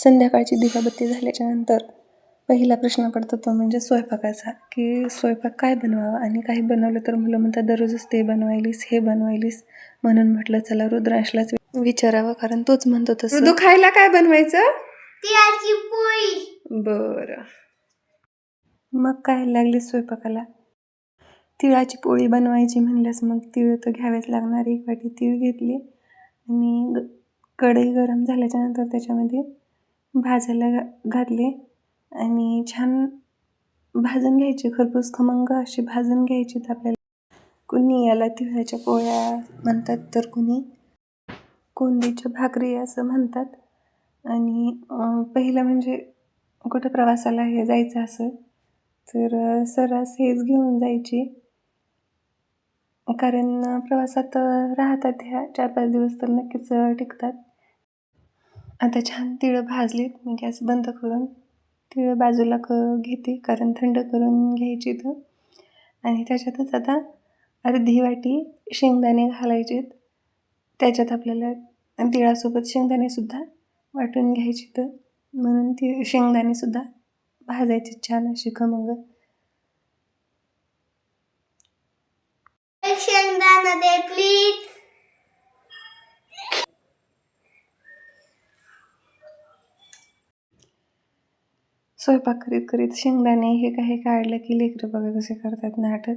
संध्याकाळची दिवाबत्ती झाल्याच्यानंतर पहिला प्रश्न पडतो तो म्हणजे स्वयंपाकाचा की स्वयंपाक काय बनवावा? आणि काही बनवलं तर मुलं म्हणतात दररोजच ते बनवायलीस हे बनवायलीस. म्हणून म्हटलं चला रुद्रांशलाच विचारावं कारण तोच म्हणतो तसं. ऋतू खायला काय बनवायचं? तिळाची पोळी. बरं. मग काय लागली स्वयंपाकाला? तिळाची पोळी बनवायची म्हणल्यास मग तिळ तर घ्यावेच लागणार एक वाटी तीळ घेतली. आणि ग कढई गरम झाल्याच्यानंतर त्याच्यामध्ये भाजायला घा घातले आणि छान भाजून घ्यायचे. खरपूस खमंग असे भाजून घ्यायचे आपल्याला कुणी याला तिळाच्या पोळ्या म्हणतात तर कुणी कोंडीच्या भाकरी असं म्हणतात. आणि पहिलं म्हणजे कुठं प्रवासाला हे जायचं असं तर सरस सर्रास हेच घेऊन जायची. कारण प्रवासात राहतात ह्या चार पाच दिवस तर नक्कीच टिकतात. आता छान तिळं भाजलीत मी गॅस बंद करून तिळं बाजूला क घेते कारण थंड करून घ्यायची तर आणि त्याच्यातच आता अर्धी वाटी शेंगदाणे घालायचेत. त्याच्यात आपल्याला तिळासोबत शेंगदाणेसुद्धा वाटून घ्यायची तर म्हणून ती शेंगदाणेसुद्धा भाजायचे छान अशी खमंग. शेंगदाणा दे प्लीज स्वयंपाक करीत करीत शेंगदाणे हे काही काढलं की लेकरं बघा कसे करतात नाटक.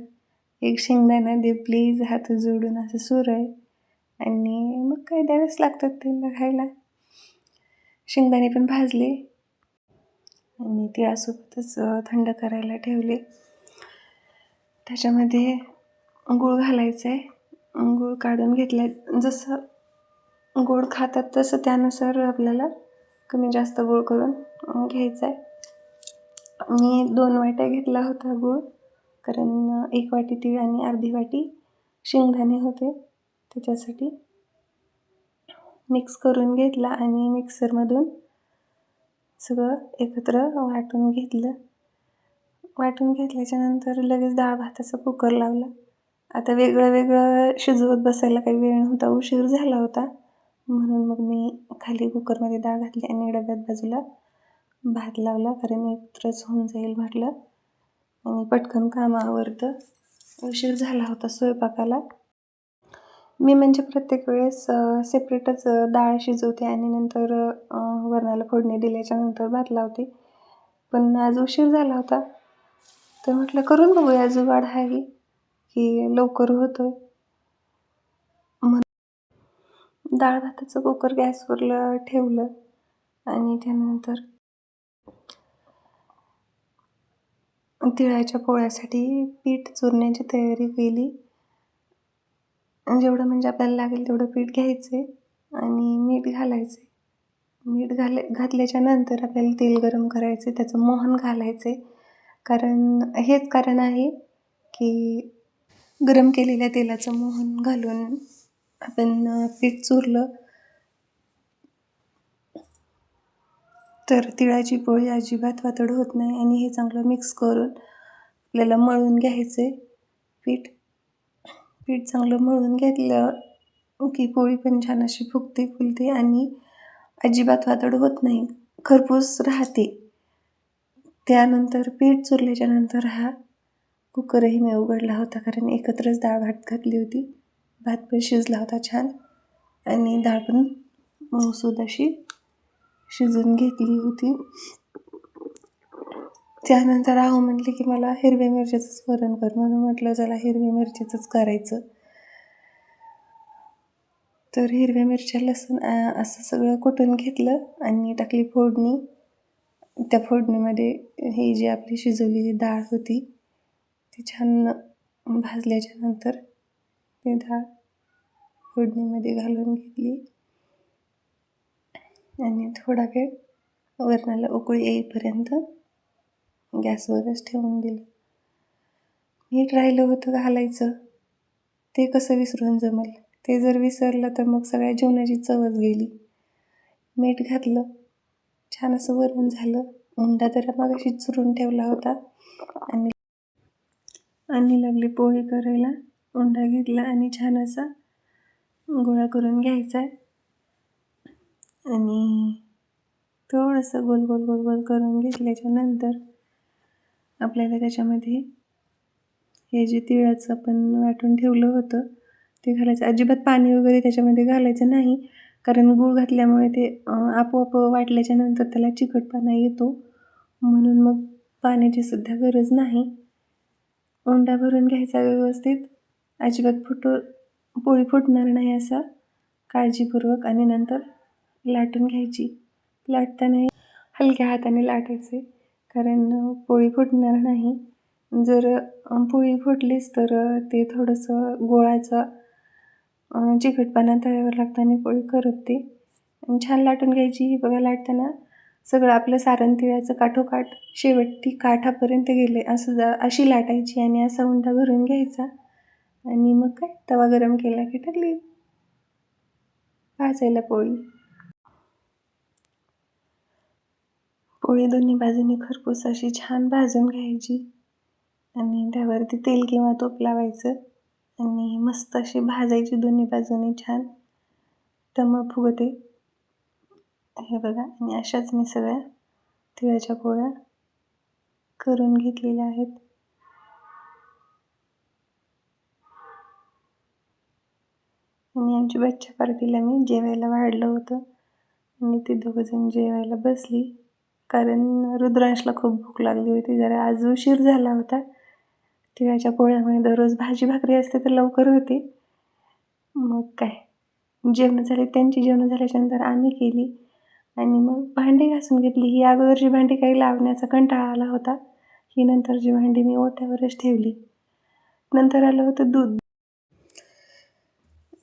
एक शेंगदाणा दे प्लीज हात जोडून असं सूर आहे. आणि मग काय द्यावेच लागतात त्यांना खायला. शेंगदाणे पण भाजले. आणि तिळासोबतच थंड करायला ठेवले. त्याच्यामध्ये गूळ घालायचं आहे गूळ काढून घेतला जसं गोड खातात तसं त्यानुसार आपल्याला कमी जास्त गोळ करून घ्यायचं आहे मी दोन वाट्या घेतला होता गूळ कारण एक वाटी तीळ आणि अर्धी वाटी शेंगदाणे होते. त्याच्यासाठी मिक्स करून घेतला आणि मिक्सरमधून सगळं एकत्र वाटून घेतलं. वाटून घेतल्याच्या नंतर लगेच डाळ भाताचा कुकर लावला. आता वेगळं वेगळं शिजवत बसायला काही वेळ नव्हता उशीर झाला होता. म्हणून मग मी खाली कुकरमध्ये डाळ घातली आणि डब्यात बाजूला भात लावला कारण एकत्रच होऊन जाईल म्हटलं. आणि पटकन कामावरतं उशीर झाला होता स्वयंपाकाला. मी म्हणजे प्रत्येक वेळेस सेपरेटच डाळ शिजवते आणि नंतर वरणाला फोडणी दिल्याच्या नंतर भात लावते. पण आज उशीर झाला होता. तर म्हटलं करून बघूया जुगाड आहे की लवकर होतं मग डाळ भाताचं कुकर गॅसवर ठेवलं आणि त्यानंतर तिळाच्या पोळ्यासाठी पीठ चुरण्याची तयारी केली. जेवढं म्हणजे आपल्याला लागेल तेवढं पीठ घ्यायचे आणि मीठ घालायचे. मीठ घाल घातल्याच्या नंतर आपल्याला तेल गरम करायचे त्याचं मोहन घालायचे. कारण हेच कारण आहे की गरम केलेल्या तेलाचं मोहन घालून आपण पीठ चुरलं तर तिळाची पोळी अजिबात वातड होत नाही आणि हे चांगलं मिक्स करून आपल्याला मळून घ्यायचं आहे पीठ पीठ चांगलं मळून घेतलं की पोळी पण छान अशी फुगते फुलते आणि अजिबात वातड होत नाही. खरपूस राहते. त्यानंतर पीठ चुरल्याच्या नंतर हा कुकरही मी उघडला होता कारण एकत्रच डाळ भात घातली होती. भात पण शिजला होता छान आणि डाळ पण मऊसूद अशी शिजून घेतली होती. त्यानंतर आहो म्हटले की मला हिरव्या मिरच्याचंच वरण कर. म्हणून म्हटलं चला हिरव्या मिरच्याचंच करायचं. तर हिरव्या मिरच्या लसूण असं सगळं कुटून घेतलं आणि टाकली फोडणी. त्या फोडणीमध्ये ही जी आपली शिजवलेली डाळ होती ती छान भाजल्याच्या नंतर ती डाळ फोडणीमध्ये घालून घेतली. आणि थोडा वेळ वरणाला उकळी येईपर्यंत गॅसवरच ठेवून दिलं. मीठ राहिलं होतं घालायचं. ते कसं विसरून जमल? ते जर विसरलं तर मग सगळ्या जेवणाची चवच गेली. मीठ घातलं. छान असं वरून झालं. उंडा तर मगाशी चुरून ठेवला होता. आणि आणि लागली पोळी करायला. उंडा घेतला आणि छान असा गोळा करून घ्यायचा आणि थोडंसं गोल गोल गोल गोल करून घेतल्याच्यानंतर आपल्याला त्याच्यामध्ये हे जे तिळाचं आपण वाटून ठेवलं होतं ते घालायचं. अजिबात पाणी वगैरे त्याच्यामध्ये घालायचं नाही कारण गूळ घातल्यामुळे ते आपोआप वाटल्याच्यानंतर त्याला चिकटपणा येतो. म्हणून मग पाण्याची सुद्धा गरज नाही. उंडा भरून घ्यायचा व्यवस्थित. अजिबात फुटो पोळी फुटणार नाही असा. काळजीपूर्वक आणि नंतर लाटून घ्यायची. लाटताना हलक्या हाताने लाटायचे. कारण पोळी फुटणार नाही. जर पोळी फुटलीच तर ते थोडंसं गोळाचं चिकटपणा तव्यावर लागतं आणि पोळी करपते. छान लाटून घ्यायची. ही बघा लाटताना सगळं आपलं सारण तिळाचं काठोकाठ शेवटी काठापर्यंत गेले. असं जा अशी लाटायची आणि असा उंडा भरून घ्यायचा. आणि मग काय? तवा गरम केला की टाकली. भाजायला पोळी. पोळी दोन्ही बाजूनी खरपूस अशी छान भाजून घ्यायची. आणि त्यावरती तेल किंवा तूप लावायचं. आणि मस्त अशी भाजायची दोन्ही बाजूनी छान. टम फुगते. हे बघा आणि अशाच मी सगळ्या तिळाच्या पोळ्या करून घेतलेल्या आहेत. आणि आमची बच्च्या पार्टीला मी जेवायला वाढलं होतं. आणि ते दोघंजण जेवायला बसली. कारण रुद्रांशला खूप भूक लागली होती जरा आज उशीर झाला होता. तिळाच्या पोळ्यामुळे दररोज भाजी भाकरी असते तर लवकर होते. मग काय? जेवणं झाले त्यांची जेवणं झाल्याच्यानंतर आम्ही केली. आणि मग भांडी घासून घेतली. ही अगोदरची भांडी काही लावण्याचा कंटाळा आला होता. ही नंतरची भांडी मी ओट्यावरच ठेवली. नंतर आलं होतं दूध.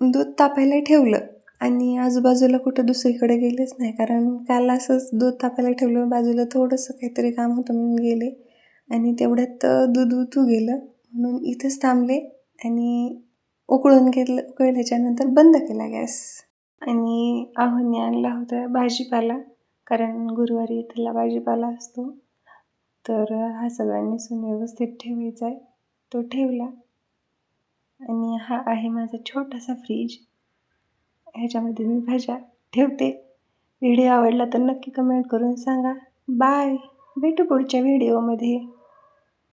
दूध तापायला ठेवलं. आणि आजूबाजूला कुठं दुसरीकडे गेलेच नाही. कारण काल असंच दूध तापायला ठेवलं बाजूला थोडंसं काहीतरी काम होतं म्हणून गेले. आणि तेवढ्यात दूध उतू गेलं. म्हणून इथंच थांबले आणि उकळून घेतलं उकळल्याच्यानंतर बंद केला गॅस. आणि आहोने आणला होता भाजीपाला. कारण गुरुवारी त्याला भाजीपाला असतो. तर हा सगळ्यांनी सुव्यवस्थित ठेवायचा आहे. तो ठेवला. आणि हा आहे माझा छोटासा फ्रीज. ह्याच्यामध्ये मी भाज्या ठेवते. व्हिडिओ आवडला तर नक्की कमेंट करून सांगा. बाय भेटू पुढच्या व्हिडिओमध्ये